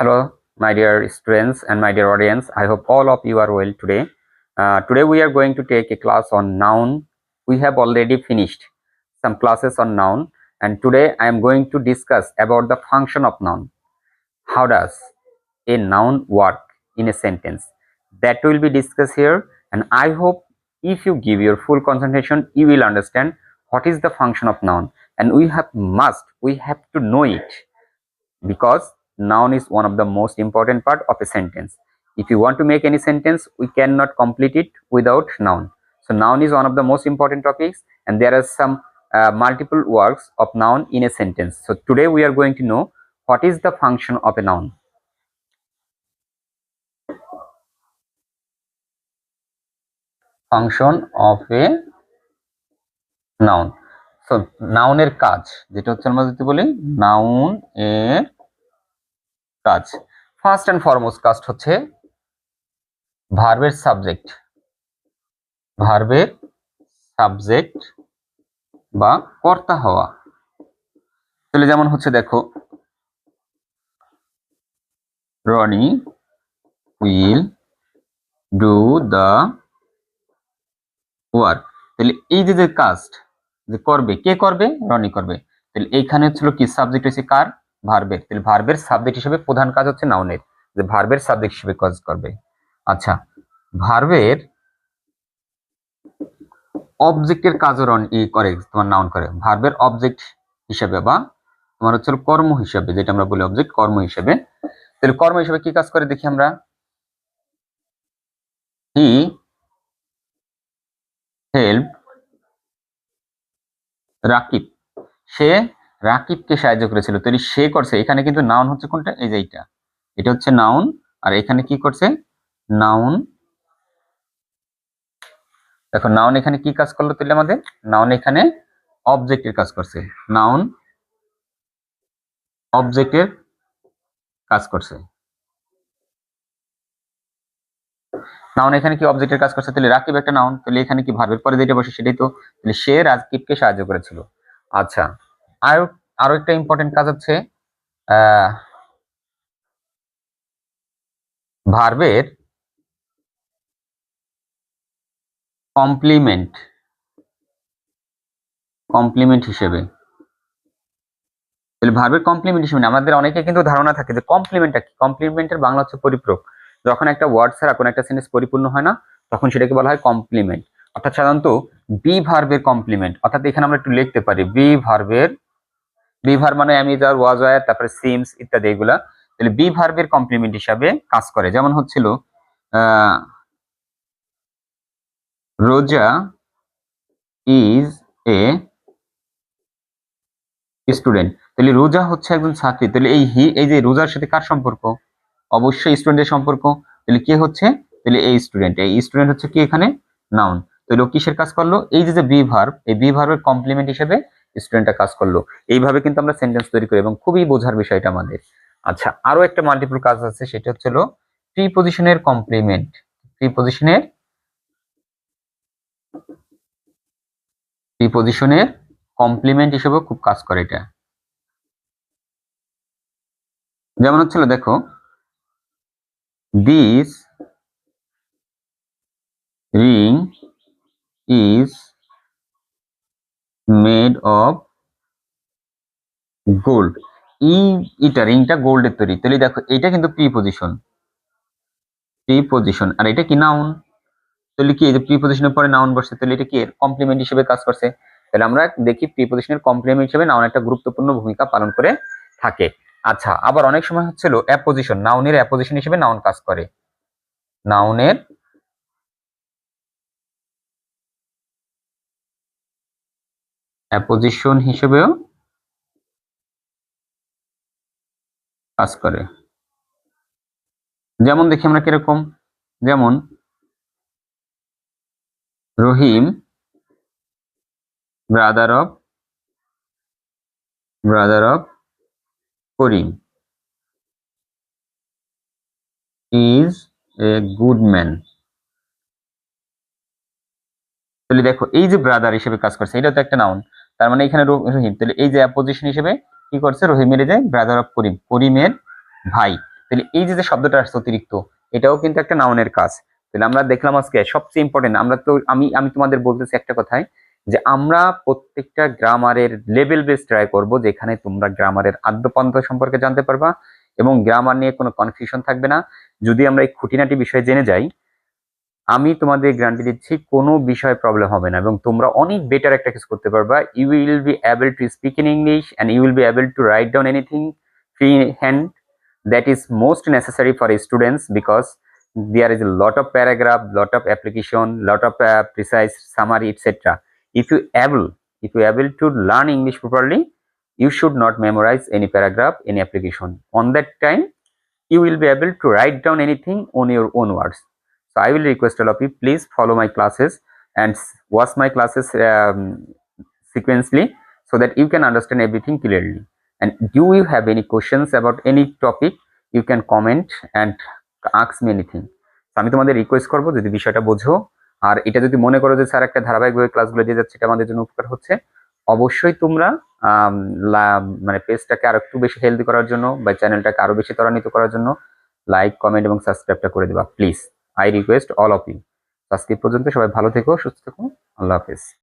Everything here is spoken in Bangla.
Hello, my dear students and my dear audience. I hope all of you are well today. Uh, today we are going to take a class on noun. We have already finished some classes on noun and today I am going to discuss about the function of noun. How does a noun work in a sentence? That will be discussed here and I hope if you give your full concentration you will understand what is the function of noun and we have must we have to know it because noun is one of the most important part of a sentence if you want to make any sentence we cannot complete it without noun so noun is one of the most important topics and there are some uh, multiple works of noun in a sentence so today we are going to know what is the function of a noun function of a noun so নাউনের কাজ যেটা হচ্ছে আমরা যদি বলি নাউন এর কাজ। ফার্স্ট অ্যান্ড ফরমোস্ট কাজ হচ্ছে ভার্বের সাবজেক্ট ভার্বের সাবজেক্ট বা কর্তা হওয়া। তাহলে যেমন হচ্ছে দেখো Rony will do the work তাহলে এই যে যে কাস্ট যে করবে, কে করবে? রনি করবে। তাহলে এইখানে হচ্ছিল কি? সাবজেক্ট হচ্ছে কার? ভার্বের তাহলে ভার্বের সাবজেক্ট হিসেবে প্রধান কাজ হচ্ছে নাউনের যে ভার্বের সাবজেক্ট হিসেবে কাজ করবে। আচ্ছা ভার্বের অবজেক্টের কাজও করে, তোমার নাউন করে। ভার্বের অবজেক্ট হিসেবে বা তোমার হচ্ছে কর্ম হিসেবে, যেটা আমরা বলি অবজেক্ট কর্ম হিসেবে। তাহলে কর্ম হিসেবে কি কাজ করে দেখি আমরা? He help Rakib. সে রাকিবকে সাহায্য করেছিল। তাহলে সে করছে। এখানে কিন্তু নাউন হচ্ছে কোনটা? এই যে এইটা। এটা হচ্ছে নাউন আর এখানে কি করছে? নাউন দেখো নাউন এখানে কি কাজ করল তাহলে আমাদের? নাউন এখানে অবজেক্টের কাজ করছে। নাউন অবজেক্টের কাজ করছে। নাউন এখানে কি অবজেক্টের কাজ করছে? তাহলে রাকিব একটা নাউন তাহলে এখানে কি ভার্বের পরে যেটা বসে সেটাই তো। তাহলে সে রাকিবকে সাহায্য করেছিল। আচ্ছা। আর, আরও একটা ইম্পর্টেন্ট কাজ হচ্ছে ভার্বের কমপ্লিমেন্ট কমপ্লিমেন্ট হিসেবে। তাহলে ভার্বের কমপ্লিমেন্ট হিসেবে আমাদের অনেকে কিন্তু ধারণা থাকে যে কমপ্লিমেন্টটা কি? কমপ্লিমেন্টের বাংলা হচ্ছে পরিপূরক। যখন একটা ওয়ার্ড ছাড়া কোনো একটা সেন্টেন্স পরিপূর্ণ হয় না, তখন সেটাকে বলা হয় কমপ্লিমেন্ট অর্থাৎ সাধারণত বি ভার্বের কমপ্লিমেন্ট অর্থাৎ এখানে আমরা একটু লিখতে পারি বি ভার্বের বি ভার মানে আমি যার ওয়াজ ওয়ার তারপরে সিমস ইত্যাদি এগুলা। তাহলে বি ভার্বের কমপ্লিমেন্ট হিসাবে কাজ করে। যেমন হচ্ছিল রোজা ইজ এ স্টুডেন্ট তাহলে রোজা হচ্ছে একজন ছাত্রী। তাহলে এই হি এই যে রোজার সাথে কার সম্পর্ক? অবশ্যই স্টুডেন্টের সম্পর্ক। তাহলে কে হচ্ছে? তাহলে এই স্টুডেন্ট এই স্টুডেন্ট হচ্ছে কি এখানে? নাউন তাহলে ও কিসের কাজ করল? এই যে যে বি ভার্ব এই বি ভার্বের কমপ্লিমেন্ট হিসেবে স্টুডেন্টটা কাজ করল। এইভাবে কিন্তু আমরা সেন্টেন্স তৈরি করি এবং খুবই বোঝার বিষয়টা আমাদের। আচ্ছা আরও একটা মাল্টিপল কাজ আছে, সেটা হচ্ছে হলো প্রিপোজিশনের কমপ্লিমেন্ট প্রিপোজিশনের প্রিপোজিশনের কমপ্লিমেন্ট হিসেবে খুব কাজ করে এটা। যেমন হচ্ছিল দেখো this ring is made of gold ই এটা রিংটা গোল্ডের তৈরি। তাহলে দেখো এটা কিন্তু প্রিপোজিশন প্রিপোজিশন আর এটা কি নাউন তাহলে কি এই যে প্রিপোজিশনের পরে নাউন বসছে, তাহলে এটা কি কমপ্লিমেন্ট হিসেবে কাজ করছে? তাহলে আমরা দেখি প্রিপোজিশনের কমপ্লিমেন্ট হিসেবে নাউন একটা গুরুত্বপূর্ণ ভূমিকা পালন করে থাকে। আচ্ছা আবার অনেক সময় হচ্ছিল অ্যাপোজিশন নাউনের অ্যাপোজিশন হিসেবে নাউন কাজ করে। নাউনের অ্যাপোজিশন হিসেবেও কাজ করে। যেমন দেখি আমরা কীরকম, যেমন Rahim brother of brother of Karim. Is a good man তাহলে দেখো, এই যে ব্রাদার হিসেবে কাজ করছে এটা তো একটা নাউন তার মানে এখানে রহিম তাহলে এই যে অ্যাপোজিশন হিসেবে কি করছে? রহিমের যে ব্রাদার অফ করিম করিমের ভাই। তাহলে এই যে শব্দটা আসছে অতিরিক্ত, এটাও কিন্তু একটা নাউনের কাজ। তাহলে আমরা দেখলাম আজকে সবচেয়ে ইম্পর্টেন্ট আমরা তো, আমি আমি তোমাদের বলতেছি একটা কথাই যে আমরা প্রত্যেকটা গ্রামারের লেভেল বেস ট্রাই করব যেখানে তোমরা গ্রামারের আদ্যপান্ত সম্পর্কে জানতে পারবা এবং গ্রামার নিয়ে কোনো কনফিউশন থাকবে না। যদি আমরা এই খুঁটিনাটি বিষয়ে জেনে যাই আমি তোমাদের গ্যারান্টি দিচ্ছি, কোনো বিষয় প্রবলেম হবে না এবং তোমরা অনেক বেটার একটা কিছু করতে পারবা। You will be able to speak in English and you will be able to write down anything free hand that is most necessary for students because there is lot of paragraph lot of application lot of precise summary etcetera if you able if you able to learn English properly you should not memorise any paragraph any application on that time you will be able to write down anything on your own words so i will request all of you please follow my classes and watch my classes um, sequentially so that you can understand everything clearly and do you have any questions about any topic you can comment and আক্স মি এনিথিং আমি তোমাদের রিকোয়েস্ট করব যদি বিষয়টা বোঝো আর এটা যদি মনে যে স্যার একটা ধারাবাহিকভাবে ক্লাসগুলো দিয়ে যাচ্ছে এটা আমাদের জন্য উপকার হচ্ছে অবশ্যই তোমরা আম, লা- মানে পেজটাকে আরও একটু বেশি হেলদি করার জন্য বা চ্যানেলটাকে আরও বেশি ত্বরান্বিত করার জন্য লাইক কমেন্ট এবং সাবস্ক্রাইবটা করে দেবা please I request all of you. আজকে পর্যন্ত সবাই ভালো থেকো সুস্থ থেকো আল্লাহ হাফেজ।